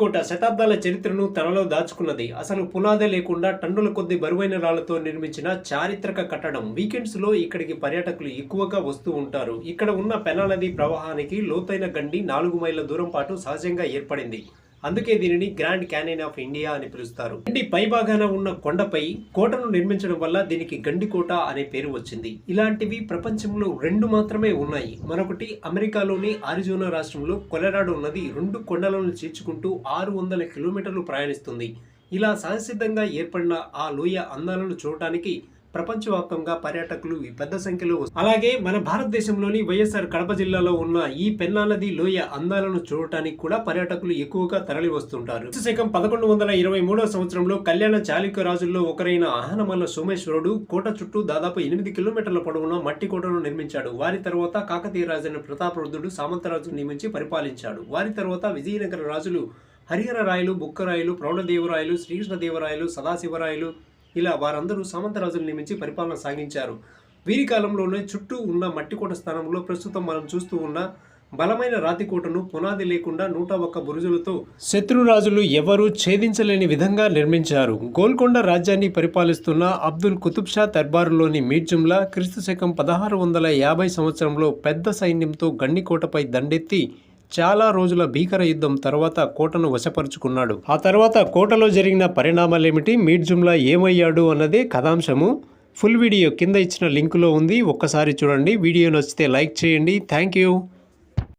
కోట శతాబ్దాల చరిత్రను తనలో దాచుకున్నది. అసలు పునాదే లేకుండా టన్నుల కొద్ది బరువైన రాళ్ళతో నిర్మించిన చారిత్రక కట్టడం వీకెండ్స్లో ఇక్కడికి పర్యాటకులు ఎక్కువగా వస్తూ ఉంటారు. ఇక్కడ ఉన్న పెనా నది ప్రవాహానికి లోతైన గండి నాలుగు మైళ్ళ దూరం పాటు సహజంగా ఏర్పడింది. అందుకే దీనిని గ్రాండ్ క్యానియన్ ఆఫ్ ఇండియా అని పిలుస్తారు. గండి పైభాగాన ఉన్న కొండపై కోటను నిర్మించడం వల్ల దీనికి గండికోట అనే పేరు వచ్చింది. ఇలాంటివి ప్రపంచంలో రెండు మాత్రమే ఉన్నాయి. మరొకటి అమెరికాలోని ఆరిజోనా రాష్ట్రంలో కొలరాడో నది రెండు కొండలను చేర్చుకుంటూ ఆరు వందల కిలోమీటర్లు ప్రయాణిస్తుంది. ఇలా సహసిద్ధంగా ఏర్పడిన ఆ లోయ అందాలను చూడటానికి ప్రపంచవ్యాప్తంగా పర్యాటకులు ఈ పెద్ద సంఖ్యలో అలాగే మన భారతదేశంలోని వైఎస్ఆర్ కడప జిల్లాలో ఉన్న ఈ పెన్నా నది లోయ అందాలను చూడటానికి కూడా పర్యాటకులు ఎక్కువగా తరలి వస్తుంటారు శకం పదకొండు వందల ఇరవై మూడవ సంవత్సరంలో కళ్యాణ చాళుక్య రాజుల్లో ఒకరైన ఆహనమల్ల సోమేశ్వరుడు కోట చుట్టూ దాదాపు ఎనిమిది కిలోమీటర్ల పొడవున మట్టి కోటను నిర్మించాడు. వారి తర్వాత కాకతీయ రాజైన ప్రతాపరుద్రుడు సామంతరాజు నియమించి పరిపాలించాడు. వారి తర్వాత విజయనగర రాజులు హరిహర రాయలు బుక్కరాయలు ప్రౌఢదేవరాయలు శ్రీకృష్ణదేవరాయలు సదాశివరాయలు ఇలా వారందరూ సామంతరాజులు నియమించి పరిపాలన సాగించారు. వీరి కాలంలోనే చుట్టూ ఉన్న మట్టికోట స్థానంలో ప్రస్తుతం మనం చూస్తూ ఉన్న బలమైన రాతికోటను పునాది లేకుండా నూట ఒక్క బురుజులతో శత్రురాజులు ఎవరూ ఛేదించలేని విధంగా నిర్మించారు. గోల్కొండ రాజ్యాన్ని పరిపాలిస్తున్న అబ్దుల్ కుతుబ్ షా దర్బారులోని మీర్జుమ్లా క్రీస్తు శకం పదహారు వందల యాభై సంవత్సరంలో పెద్ద సైన్యంతో గండికోటపై దండెత్తి చాలా రోజుల భీకర యుద్ధం తర్వాత కోటను వశపరుచుకున్నాడు. ఆ తర్వాత కోటలో జరిగిన పరిణామాలేమిటి? మీర్జుమ్లా ఏమయ్యాడు అన్నదే కథాంశము. ఫుల్ వీడియో కింద ఇచ్చిన లింకులో ఉంది. ఒక్కసారి చూడండి. వీడియో నచ్చితే లైక్ చేయండి. Thank you.